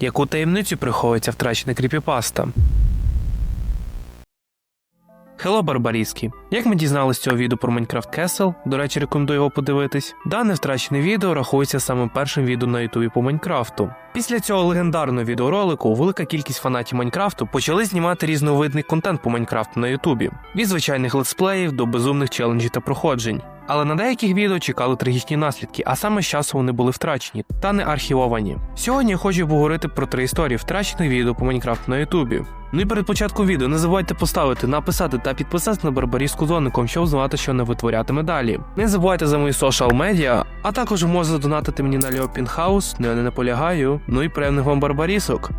Яку таємницю приховується втрачена кріпіпаста? Хело Барбарійський. Як ми дізналися з цього відео про Minecraft Castle, до речі, рекомендую його подивитись. Дане втрачене відео рахується самим першим відео на Ютубі по Майнкрафту. Після цього легендарного відеоролику велика кількість фанатів Майнкрафту почали знімати різновидний контент по Майнкрафту на Ютубі, від звичайних летсплеїв до безумних челенджів та проходжень. Але на деяких відео чекали трагічні наслідки, а саме з часу вони були втрачені та не архівовані. Сьогодні я хочу поговорити про три історії втрачених відео по Майнкрафту на Ютубі. Ну і перед початком відео не забувайте поставити, написати та підписатися на Барбарійську зоником, щоб знати, що не витворятиме далі. Не забувайте за мої соціал медіа, а також можете задонатити мені на Лео Пінхаус, ну я не наполягаю. Ну і приємних вам барбарісок.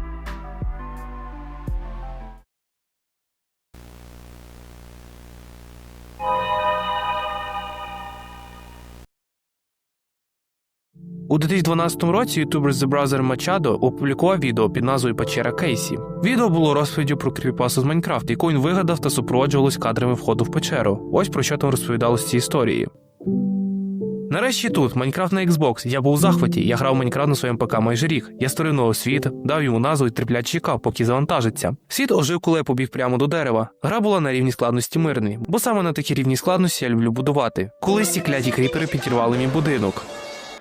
У 2012 році ютубер The Brother Machado опублікував відео під назвою Печера Кейсі. Відео було розповіддю про кріпіпасу з Майнкрафт, яку він вигадав та супроводжувалось кадрами входу в печеру. Ось про що там розповідалось в цій історії. Нарешті тут, Майнкрафт на Xbox, я був у захваті, я грав Майнкрафт на своєму ПК майже рік. Я створив новий світ, дав йому назву і терпляче чекав, поки завантажиться. Світ ожив, коли я побіг прямо до дерева. Гра була на рівні складності мирний, бо саме на такій рівні складності я люблю будувати. Колись ці кляті кріпери підірвали мій будинок.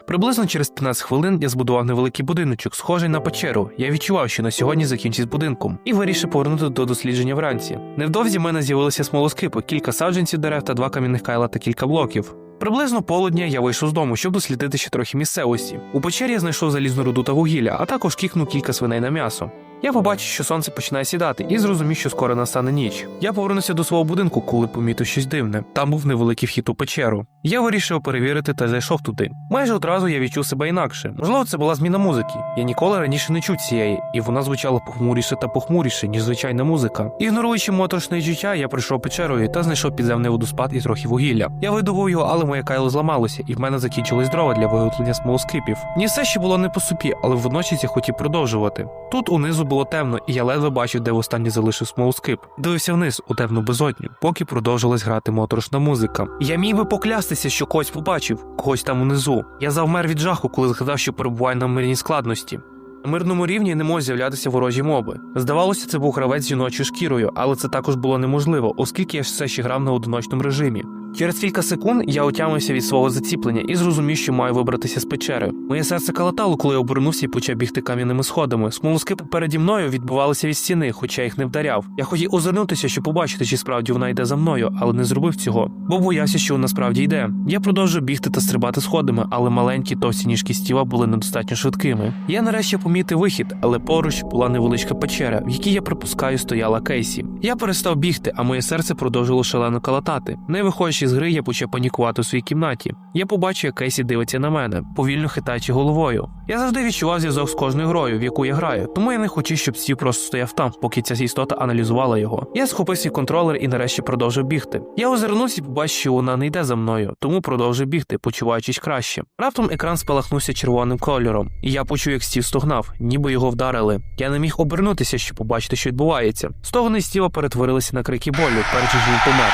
Приблизно через 15 хвилин я збудував невеликий будиночок, схожий на печеру. Я відчував, що на сьогодні закінчить будинком, і вирішив повернути до дослідження вранці. Невдовзі в мене з'явилися смолоскипи, кілька саджанців дерев та два кам'яних кайла та кілька блоків. Приблизно полудня я вийшов з дому, щоб дослідити ще трохи місцевості. У печері я знайшов залізну руду та вугілля, а також кікнув кілька свиней на м'ясо. Я побачив, що сонце починає сідати, і зрозумів, що скоро настане ніч. Я повернувся до свого будинку, коли помітив щось дивне. Там був невеликий вхід у печеру. Я вирішив перевірити та зайшов туди. Майже одразу я відчув себе інакше. Можливо, це була зміна музики. Я ніколи раніше не чув цієї, і вона звучала похмуріше та похмуріше, ніж звичайна музика. Ігноруючи моторошне життя, я прийшов печерою та знайшов підземний водоспад і трохи вугілля. Я видобув його, але моє кайло зламалося, і в мене закінчились дрова для виготовлення смолоскипів. Ні, все ще було не по супі, але водночас я хотів продовжувати. Тут унизу було темно, і я ледве бачив, де востаннє залишив смолоскип. Дивився вниз у темну безодню, поки продовжилась грати моторошна музика. Я міг би поклястися, що когось побачив, когось там унизу. Я завмер від жаху, коли згадав, що перебуваю на мирній складності. На мирному рівні не можуть з'являтися ворожі моби. Здавалося, це був гравець з жіночою шкірою, але це також було неможливо, оскільки я все ще грав на одиночному режимі. Через кілька секунд я отямився від свого заціплення і зрозумів, що маю вибратися з печери. Моє серце калатало, коли я обернувся і почав бігти кам'яними сходами. Смолоскипи переді мною відбувалися від стіни, хоча їх не вдаряв. Я хотів озирнутися, щоб побачити, чи справді вона йде за мною, але не зробив цього, бо боявся, що вона справді йде. Я продовжив бігти та стрибати сходами, але маленькі товсті ніжки стіва були недостатньо швидкими. Я нарешті помітив вихід, але поруч була невеличка печера, в якій я припускаю стояла Кейсі. Я перестав бігти, а моє серце продовжило шалено калатати. Не виходячи з гри, я почав панікувати у своїй кімнаті. Я побачив, як Кейсі дивиться на мене, повільно хитаючи головою. Я завжди відчував зв'язок з кожною грою, в яку я граю, тому я не хотів, щоб Стів просто стояв там, поки ця істота аналізувала його. Я схопив свій контролер і нарешті продовжив бігти. Я озирнувся і побачив, що вона не йде за мною, тому продовжив бігти, почуваючись краще. Раптом екран спалахнувся червоним кольором, і я почув, як Стів стогнав, ніби його вдарили. Я не міг обернутися, щоб побачити, що відбувається. Стогни Стіва перетворилися на крики болю, перш ніж він помер.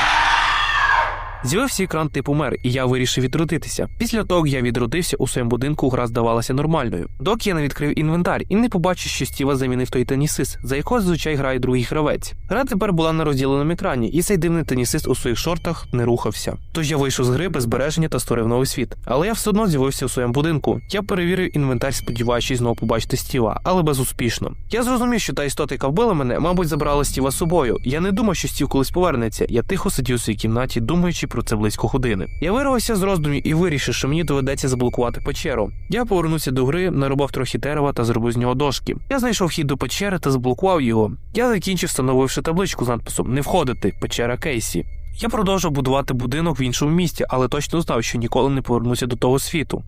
З'явився екран типу мер, і я вирішив відродитися. Після того, я відродився, у своєму будинку гра здавалася нормальною. Доки я не відкрив інвентар і не побачив, що Стіва замінив той тенісист, за якого зазвичай грає другий гравець. Гра тепер була на розділеному екрані, і цей дивний тенісист у своїх шортах не рухався. Тож я вийшов з гри без збереження та створив новий світ. Але я все одно з'явився у своєму будинку. Я перевірив інвентар, сподіваючись знову побачити Стіва, але безуспішно. Я зрозумів, що та істота, яка вбила мене, мабуть, забрала Стіва з собою. Я не думав, що Стів колись повернеться. Я тихо сидів у своїй кімнаті, думаючи про це близько години. Я вирвався з роздумів і вирішив, що мені доведеться заблокувати печеру. Я повернувся до гри, нарубав трохи дерева та зробив з нього дошки. Я знайшов хід до печери та заблокував його. Я закінчив, встановивши табличку з надписом Не входити, печера Кейсі. Я продовжив будувати будинок в іншому місті, але точно знав, що ніколи не повернуся до того світу.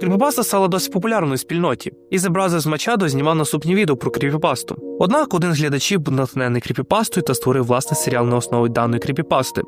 Кріпіпаста стала досить популярною в спільноті, і The з Мачадо знімав наступні відео про кріпіпасту. Однак один з глядачів був натхнений кріпіпастою та створив власний серіал на основі даної кріпіпасти.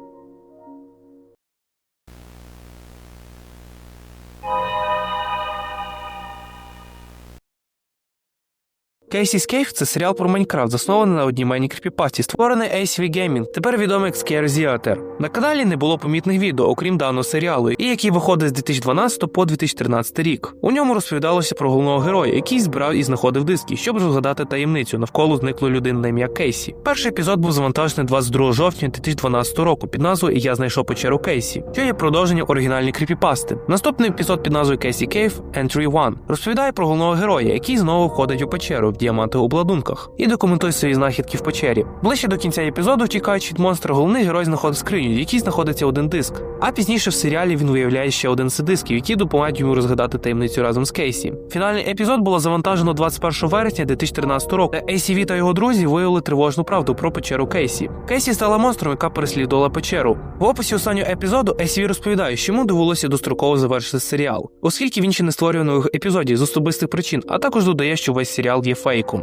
Кейсі's Cave – це серіал про Майнкрафт, заснований на однійменній кріпіпасті, створений ACV Gaming, тепер відомий як Scare Theater. На каналі не було помітних відео, окрім даного серіалу, і який виходить з 2012 по 2013 рік. У ньому розповідалося про головного героя, який збирав і знаходив диски, щоб розгадати таємницю навколо зниклої людини на ім'я Кейсі. Перший епізод був завантажений 22 жовтня 2012 року під назвою Я знайшов печеру Кейсі, що є продовженням оригінальної кріпіпасти. Наступний епізод під назвою Кейсі Кейв Entry 1 розповідає про головного героя, який знову входить у печеру в діамантових обладунках і документує свої знахідки в печері. Ближче до кінця епізоду, втікаючи від монстра, головний герой знаходить скриню, в якій знаходиться один диск. А пізніше в серіалі він виявляє ще один дисків, які допомагають йому розгадати таємницю разом з Кейсі. Фінальний епізод було завантажено 21 вересня 2013 року. де ACV та його друзі виявили тривожну правду про печеру Кейсі. Кейсі стала монстром, яка переслідувала печеру. В описі останнього епізоду ACV розповідає, що йому довелося достроково завершити серіал, оскільки він ще не створює нових епізодів з особистих причин, а також додає, що весь серіал є وشفايكم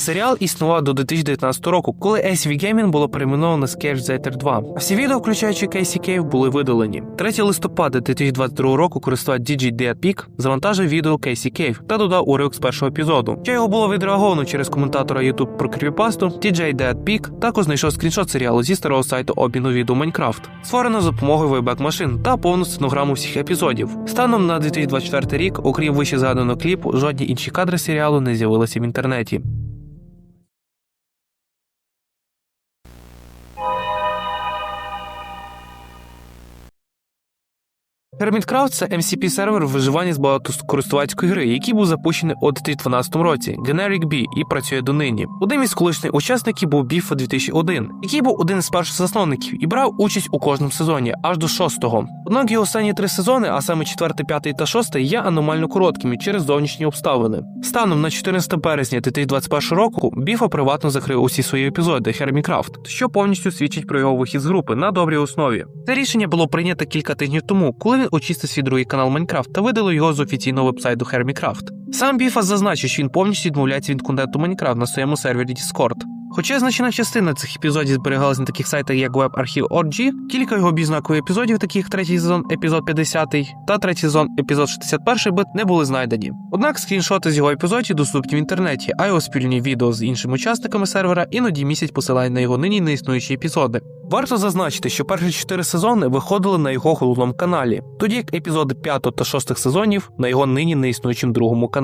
Серіал існував до 2019 року, коли ACV Gaming було перейменовано на Sketch Theater 2. Всі відео, включаючи Кейсі Кейв, були видалені. 3 листопада 2022 року користувач DJ Dead Peak завантажив відео Кейсі Кейв та додав уривок з першого епізоду. Що його було відреаговано через коментатора YouTube про кріпіпасту, DJ Dead Peak також знайшов скріншот серіалу зі старого сайту обміну відео Minecraft, створено за допомогою Wayback машин та повну стенограму всіх епізодів. Станом на 2024 рік, окрім вище згаданого кліпу, жодні інші кадри серіалу не з'явилися в інтернеті. Hermitcraft – це MCP сервер виживання з багатокористувацької гри, який був запущений у 2012 році, Generic B, і працює донині. Одним із колишніх учасників був Біфа 2001, який був один з перших засновників і брав участь у кожному сезоні, аж до шостого. Однак його останні три сезони, а саме четвертий, п'ятий та шостий, є аномально короткими через зовнішні обставини. Станом на 14 березня 2021 року Біфа приватно закрив усі свої епізоди Hermitcraft, що повністю свідчить про його вихід з групи на добрій основі. Це рішення було прийнято кілька тижнів тому, коли він очистив свій другий канал Майнкрафт та видалив його з офіційного вебсайту Hermitcraft. Сам Біфас зазначив, що він повністю відмовляється від контенту Майнкрафт на своєму сервері Discord. Хоча значна частина цих епізодів зберігалась на таких сайтах, як WebArchive.org, кілька його бізнакових епізодів, таких третій сезон, епізод 50 та третій сезон, епізод 61 бит, не були знайдені. Однак скріншоти з його епізодів доступні в інтернеті, а його спільні відео з іншими учасниками сервера іноді місяць посилають на його нині неіснуючі епізоди. Варто зазначити, що перші чотири сезони виходили на його головному каналі, тоді як епізоди 5 та 6 сезонів на його нині неіснуючому другому каналі.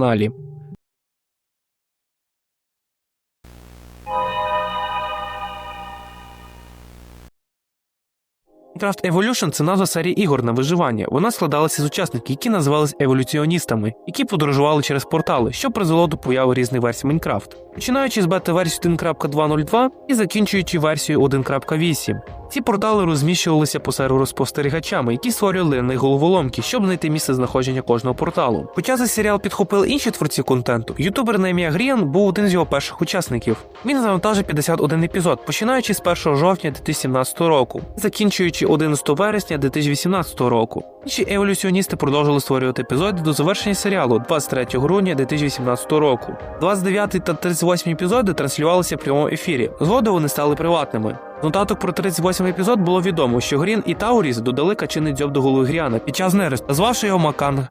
Minecraft Evolution – це назва серії ігор на виживання. Вона складалася з учасників, які називались еволюціоністами, які подорожували через портали, що призвело до появи різних версій Minecraft. починаючи з бета-версії 1.2.02 і закінчуючи версією 1.8. Ці портали розміщувалися по серверу спостерігачами, які створювали них головоломки, щоб знайти місце знаходження кожного порталу. Хоча цей серіал підхопили інші творці контенту, ютубер на ім'я Гріан був один з його перших учасників. Він завантажив 51 епізод, починаючи з 1 жовтня 2017 року, закінчуючи 11 вересня 2018 року. Інші еволюціоністи продовжили створювати епізоди до завершення серіалу 23 грудня 2018 року. 29 та 38 епізоди транслювалися в прямому ефірі. Згодом вони стали приватними. З Нотаток про 38 епізод було відомо, що Грін і Тауріс додали качини дзьоб до голови Гріана під час нересту, звавши його Макан.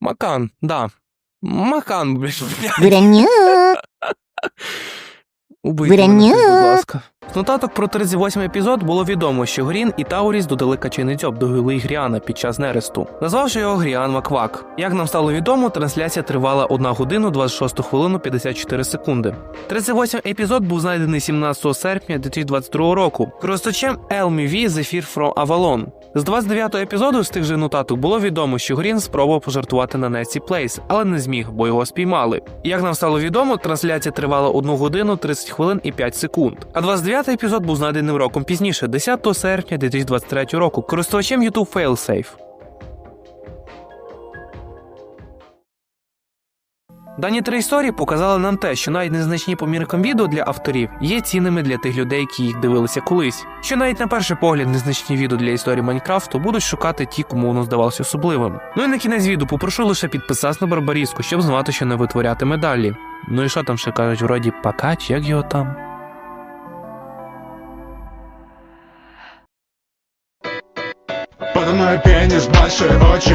Макан, да. Макан, блядь. Гряню. Убийте мене, будь ласка. З нотаток про 38 епізод було відомо, що Грін і Тауріс додали качиний дзьоб до голови Гріана під час нересту, назвавши його Гріан Маквак. Як нам стало відомо, трансляція тривала 1 годину 26 хвилину 54 секунди. 38 епізод був знайдений 17 серпня 2022 року користувачем LMV Zephyr from Avalon. З 29 го епізоду з тих же нотаток було відомо, що Грін спробував пожартувати на Несі Плейс, але не зміг, бо його спіймали. Як нам стало відомо, трансляція тривала 1 годину 30 хвилин і 5 секунд. А 29 епізод був знайдений роком пізніше, 10 серпня 2023 року, користувачем YouTube Failsafe. Дані три історії показали нам те, що навіть незначні поміркам відео для авторів є цінними для тих людей, які їх дивилися колись. Що навіть на перший погляд незначні відео для історії Майнкрафту будуть шукати ті, кому воно здавалося особливим. Ну і на кінець відео попрошу лише підписатися на Барбаріску, щоб знати, що не витворятиме далі. Ну і що там ще кажуть, вроді пакач, як його там? пенис большой очень